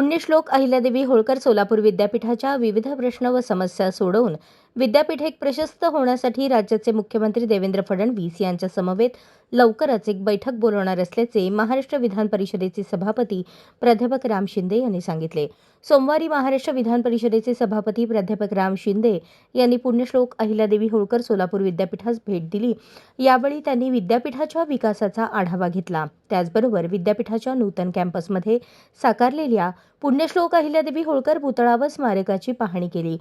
पुण्यश्लोक अहिल्यादेवी होळकर सोलापूर विद्यापीठाच्या विविध प्रश्न व समस्या सोडवून विद्यापीठ एक प्रशस्त होण्यासाठी राज्याचे मुख्यमंत्री देवेंद्र फडणवीस यांच्या समवेत लवकरच एक बैठक बोलवणार असल्याचे महाराष्ट्र विधान परिषदेचे सभापती प्राध्यापक राम शिंदे यांनी सांगितले. सोमवारी महाराष्ट्र विधान परिषदेचे सभापती प्राध्यापक राम शिंदे यांनी पुण्यश्लोक अहिल्यादेवी होळकर सोलापूर विद्यापीठास भेट दिली. यावेळी त्यांनी विद्यापीठाच्या विकासाचा आढावा घेतला. त्याचबरोबर विद्यापीठाच्या नूतन कॅम्पसमध्ये साकारलेल्या पुण्यश्लोक अहिल्यादेवी होळकर पुतळा व स्मारकाची पाहणी केली.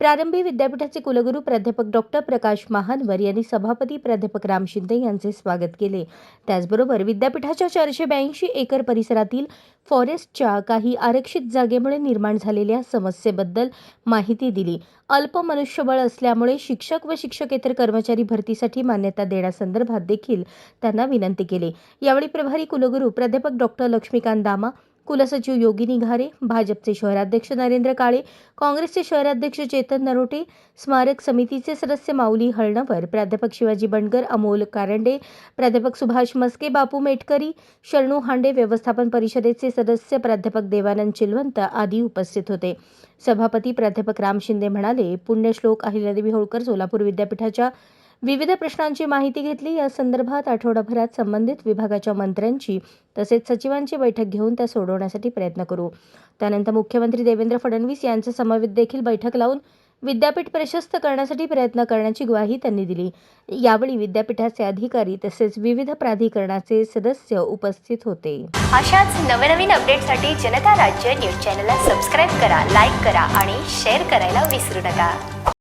प्रारंभी विद्यापीठाचे कुलगुरू प्राध्यापक डॉक्टर प्रकाश महानवर यांनी सभापती प्राध्यापक राम शिंदे यांचे स्वागत केले. त्याचबरोबर विद्यापीठाच्या चारशे ब्याऐंशी एकर परिसरातील फॉरेस्टच्या काही आरक्षित जागेमुळे निर्माण झालेल्या समस्येबद्दल माहिती दिली. अल्प मनुष्यबळ असल्यामुळे शिक्षक व शिक्षकेतर कर्मचारी भरतीसाठी मान्यता देण्यासंदर्भात देखील त्यांना विनंती केली. यावेळी प्रभारी कुलगुरू प्राध्यापक डॉक्टर लक्ष्मीकांत दामा कुलसचिव योगिनी घारे भाजपचे शहराध्यक्ष नरेंद्र काळे काँग्रेसचे शहराध्यक्ष चेतन नरोटे स्मारक समितीचे सदस्य माऊली हळणवर प्राध्यापक शिवाजी बंडगर अमोल कारंडे प्राध्यापक सुभाष मस्के बापू मेटकरी शरणू हांडे व्यवस्थापन परिषदेचे सदस्य प्राध्यापक देवानंद चिलवंत आदी उपस्थित होते. सभापती प्राध्यापक राम शिंदे म्हणाले पुण्यश्लोक अहिल्यादेवी होळकर सोलापूर विद्यापीठाच्या विविध प्रश्नांची माहिती घेतली. या संदर्भात आठवडाभरात संबंधित विभागाच्या मंत्र्यांची तसेच सचिवांची बैठक घेऊन त्या सोडवण्यासाठी प्रयत्न करू. त्यानंतर मुख्यमंत्री देवेंद्र फडणवीस यांच्या समवेत देखील बैठक लावून विद्यापीठ प्रशस्त करण्यासाठी प्रयत्न करण्याची ग्वाही त्यांनी दिली. यावेळी विद्यापीठाचे अधिकारी तसेच विविध प्राधिकरणाचे सदस्य उपस्थित होते. अशाच नवनवीन अपडेटसाठी जनता राज्य न्यूज चॅनलला सबस्क्राईब करा लाईक करा आणि शेअर करायला विसरू नका.